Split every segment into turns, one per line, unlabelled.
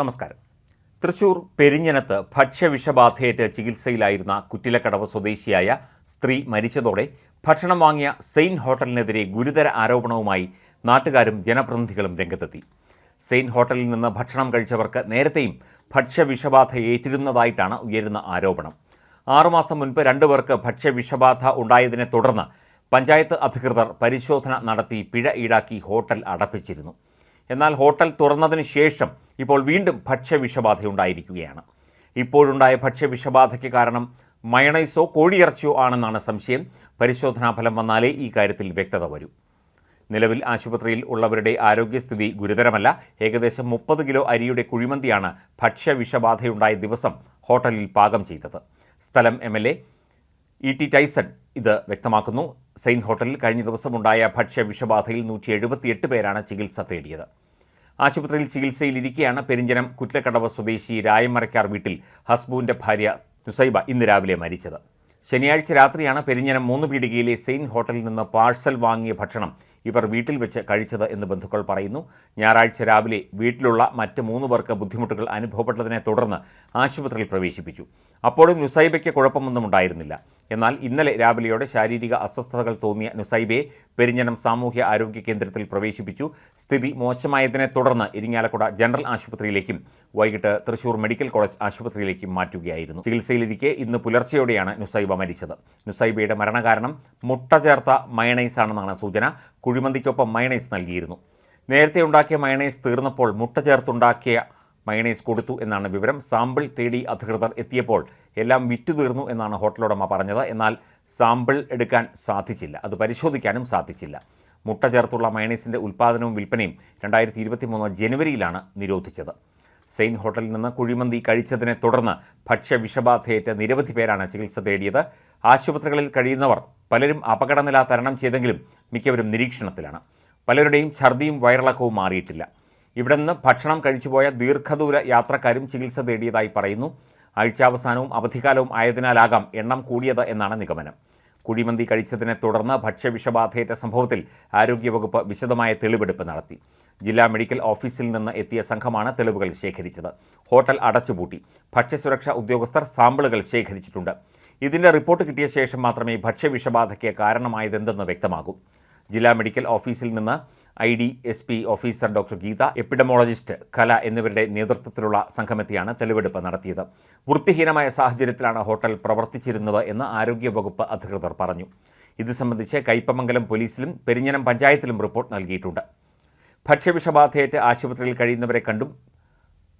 നമസ്കാരം. തൃശൂർ പെരിഞ്ഞനത്ത് ഭക്ഷ്യവിഷബാധയേറ്റ് ചികിത്സയിലായിരുന്ന കുറ്റിലക്കടവ് സ്വദേശിയായ സ്ത്രീ മരിച്ചതോടെ ഭക്ഷണം വാങ്ങിയ സെയിൻ ഹോട്ടലിനെതിരെ ഗുരുതര ആരോപണവുമായി നാട്ടുകാരും ജനപ്രതിനിധികളും രംഗത്തെത്തി. സെയിൻ ഹോട്ടലിൽ നിന്ന് ഭക്ഷണം കഴിച്ചവർക്ക് നേരത്തെയും ഭക്ഷ്യവിഷബാധ ഏറ്റിരുന്നതായിട്ടാണ് ഉയരുന്ന ആരോപണം. ആറുമാസം മുൻപ് രണ്ടുപേർക്ക് ഭക്ഷ്യവിഷബാധ ഉണ്ടായതിനെ തുടർന്ന് പഞ്ചായത്ത് അധികൃതർ പരിശോധന നടത്തി പിഴ ഈടാക്കി ഹോട്ടൽ അടപ്പിച്ചിരുന്നു. എന്നാൽ ഹോട്ടൽ തുറന്നതിന് ശേഷം ഇപ്പോൾ വീണ്ടും ഭക്ഷ്യവിഷബാധയുണ്ടായിരിക്കുകയാണ്. ഇപ്പോഴുണ്ടായ ഭക്ഷ്യവിഷബാധയ്ക്ക് കാരണം മയണൈസോ കോഴിയിറച്ചിയോ ആണെന്നാണ് സംശയം. പരിശോധനാ ഫലം വന്നാലേ ഈ കാര്യത്തിൽ വ്യക്തത വരൂ. നിലവിൽ ആശുപത്രിയിൽ ഉള്ളവരുടെ ആരോഗ്യസ്ഥിതി ഗുരുതരമല്ല. ഏകദേശം മുപ്പത് കിലോ അരിയുടെ കുഴിമന്തിയാണ് ഭക്ഷ്യവിഷബാധയുണ്ടായ ദിവസം ഹോട്ടലിൽ പാകം ചെയ്തത്. സ്ഥലം M L A E T Tyson ഇത് വ്യക്തമാക്കുന്നു. സെയിൻ ഹോട്ടലിൽ കഴിഞ്ഞ ദിവസമുണ്ടായ ഭക്ഷ്യവിഷബാധയിൽ നൂറ്റി എഴുപത്തിയെട്ട് പേരാണ് ചികിത്സ തേടിയത്. ആശുപത്രിയിൽ ചികിത്സയിലിരിക്കെയാണ് പെരിഞ്ചനം കുറ്റക്കടവ് സ്വദേശി രായമരക്കാർ വീട്ടിൽ ഹസ്ബുവിന്റെ ഭാര്യ നുസൈബ ഇന്ന് രാവിലെ മരിച്ചത്. ശനിയാഴ്ച രാത്രിയാണ് പെരിഞ്ഞനം മൂന്ന് പീടികയിലെ സെയിൻ ഹോട്ടലിൽ നിന്ന് പാഴ്സൽ വാങ്ങിയ ഭക്ഷണം ഇവർ വീട്ടിൽ വെച്ച് കഴിച്ചത് എന്ന് ബന്ധുക്കൾ പറയുന്നു. ഞായറാഴ്ച രാവിലെ വീട്ടിലുള്ള മറ്റ് മൂന്ന് പേർക്ക് ബുദ്ധിമുട്ടുകൾ അനുഭവപ്പെട്ടതിനെ തുടർന്ന് ആശുപത്രിയിൽ പ്രവേശിപ്പിച്ചു. അപ്പോഴും നുസൈബയ്ക്ക് കുഴപ്പമൊന്നും ഉണ്ടായിരുന്നില്ല. എന്നാൽ ഇന്നലെ രാവിലെയോടെ ശാരീരിക അസ്വസ്ഥതകൾ തോന്നിയ നുസൈബെ പെരിഞ്ഞനം സാമൂഹ്യ ആരോഗ്യ കേന്ദ്രത്തിൽ പ്രവേശിപ്പിച്ചു. സ്ഥിതി മോശമായതിനെ തുടർന്ന് ഇരിങ്ങാലക്കുട ജനറൽ ആശുപത്രിയിലേക്കും വൈകിട്ട് തൃശൂർ മെഡിക്കൽ കോളേജ് ആശുപത്രിയിലേക്കും മാറ്റുകയായിരുന്നു. ചികിത്സയിലിരിക്കെ ഇന്ന് പുലർച്ചെയോടെയാണ് നുസൈബ മരിച്ചത്. നുസൈബയുടെ മരണകാരണം മുട്ട ചേർത്ത മയണൈസ് ആണെന്നാണ് സൂചന. കുഴിമന്തിക്കൊപ്പം മയണൈസ് നൽകിയിരുന്നു. നേരത്തെ ഉണ്ടാക്കിയ മയണൈസ് തീർന്നപ്പോൾ മുട്ട ചേർത്തുണ്ടാക്കിയ മയണൈസ് കൊടുത്തു എന്നാണ് വിവരം. സാമ്പിൾ തേടി അധികൃതർ എത്തിയപ്പോൾ എല്ലാം വിറ്റു തീർന്നു എന്നാണ് ഹോട്ടലുടമ പറഞ്ഞത്. എന്നാൽ സാമ്പിൾ എടുക്കാൻ സാധിച്ചില്ല. അത് പരിശോധിക്കാനും സാധിച്ചില്ല. മുട്ട ചേർത്തുള്ള മയണൈസിന്റെ ഉൽപ്പാദനവും വിൽപ്പനയും രണ്ടായിരത്തി ഇരുപത്തി മൂന്ന് ജനുവരിയിലാണ് നിരോധിച്ചത്. സെയിൻ ഹോട്ടലിൽ നിന്ന് കുഴിമന്തി കഴിച്ചതിനെ തുടർന്ന് ഭക്ഷ്യ വിഷബാധയേറ്റ നിരവധി പേരാണ് ചികിത്സ തേടിയത്. ആശുപത്രികളിൽ കഴിയുന്നവർ പലരും അപകടനില തരണം ചെയ്തെങ്കിലും മിക്കവരും നിരീക്ഷണത്തിലാണ്. പലരുടെയും ഛർദിയും വയറിളക്കവും മാറിയിട്ടില്ല. ഇവിടെ നിന്ന് ഭക്ഷണം കഴിച്ചുപോയ ദീർഘദൂര യാത്രക്കാരും ചികിത്സ തേടിയതായി പറയുന്നു. ആഴ്ചാവസാനവും അവധിക്കാലവും ആയതിനാലാകാം എണ്ണം കൂടിയത് എന്നാണ് നിഗമനം. കുഴിമന്തി കഴിച്ചതിനെ തുടർന്ന് ഭക്ഷ്യവിഷബാധയേറ്റ സംഭവത്തിൽ ആരോഗ്യവകുപ്പ് വിശദമായ തെളിവെടുപ്പ് നടത്തി. ജില്ലാ മെഡിക്കൽ ഓഫീസിൽ നിന്ന് എത്തിയ സംഘമാണ് തെളിവുകൾ ശേഖരിച്ചത്. ഹോട്ടൽ അടച്ചുപൂട്ടി. ഭക്ഷ്യസുരക്ഷാ ഉദ്യോഗസ്ഥർ സാമ്പിളുകൾ ശേഖരിച്ചിട്ടുണ്ട്. ഇതിന്റെ റിപ്പോർട്ട് കിട്ടിയ ശേഷം മാത്രമേ ഭക്ഷ്യവിഷബാധയ്ക്ക് കാരണമായതെന്തെന്ന് വ്യക്തമാകൂ. ജില്ലാ മെഡിക്കൽ ഓഫീസിൽ നിന്ന് I D S P officer doctor Geetha epidemiologist Kala എന്നിവരുടെ നേതൃത്വത്തിലുള്ള സംഘമെത്തിയാണ് തെളിവെടുപ്പ് നടത്തിയത്. വൃത്തിഹീനമായ സാഹചര്യത്തിലാണ് ഹോട്ടൽ പ്രവർത്തിച്ചിരുന്നത് എന്ന് ആരോഗ്യവകുപ്പ് അധികൃതർ പറഞ്ഞു. ഇത് സംബന്ധിച്ച് കയ്പമംഗലം പോലീസിലും പെരിഞ്ഞനം പഞ്ചായത്തിലും റിപ്പോർട്ട് നൽകിയിട്ടുണ്ട്. ഭക്ഷ്യവിഷബാധയേറ്റ് ആശുപത്രിയിൽ കഴിയുന്നവരെ കണ്ടും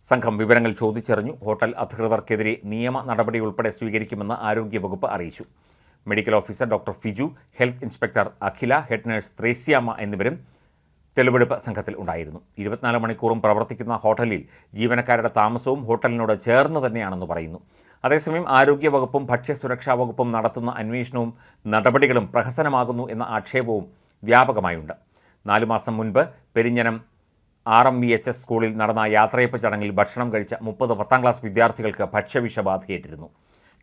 സംഘം വിവരങ്ങൾ ചോദിച്ചറിഞ്ഞു. ഹോട്ടൽ അധികൃതർക്കെതിരെ നിയമ നടപടി ഉൾപ്പെടെ സ്വീകരിക്കുമെന്ന് ആരോഗ്യവകുപ്പ് അറിയിച്ചു. Medical officer doctor Fiju health inspector Akhila head nurse Thresiamma എന്നിവരും തെളിവെടുപ്പ് സംഘത്തിൽ ഉണ്ടായിരുന്നു. ഇരുപത്തിനാല് മണിക്കൂറും പ്രവർത്തിക്കുന്ന ഹോട്ടലിൽ ജീവനക്കാരുടെ താമസവും ഹോട്ടലിനോട് ചേർന്ന് തന്നെയാണെന്ന് പറയുന്നു. അതേസമയം ആരോഗ്യവകുപ്പും ഭക്ഷ്യസുരക്ഷാ വകുപ്പും നടത്തുന്ന അന്വേഷണവും നടപടികളും പ്രഹസനമാകുന്നു എന്ന ആക്ഷേപവും വ്യാപകമായുണ്ട്. നാലു മാസം മുൻപ് Perinjanam R M V H S സ്കൂളിൽ നടന്ന യാത്രയപ്പ് ചടങ്ങിൽ ഭക്ഷണം കഴിച്ച മുപ്പത് പത്താം ക്ലാസ് വിദ്യാർത്ഥികൾക്ക് ഭക്ഷ്യവിഷബാധയേറ്റിരുന്നു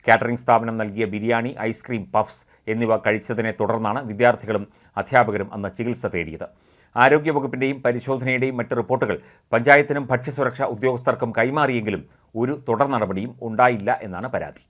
കാറ്ററിംഗ് സ്ഥാപനം നൽകിയ ബിരിയാണി ഐസ്ക്രീം പഫ്സ് എന്നിവ കഴിച്ചതിനെ തുടർന്നാണ് വിദ്യാർത്ഥികളും അധ്യാപകരും അന്ന് ചികിത്സ തേടിയത്. ആരോഗ്യവകുപ്പിന്റെയും പരിശോധനയുടെയും മറ്റ് റിപ്പോർട്ടുകൾ പഞ്ചായത്തിനും ഭക്ഷ്യസുരക്ഷാ ഉദ്യോഗസ്ഥർക്കും കൈമാറിയെങ്കിലും ഒരു തുടർ നടപടിയും ഉണ്ടായില്ല എന്നാണ് പരാതി.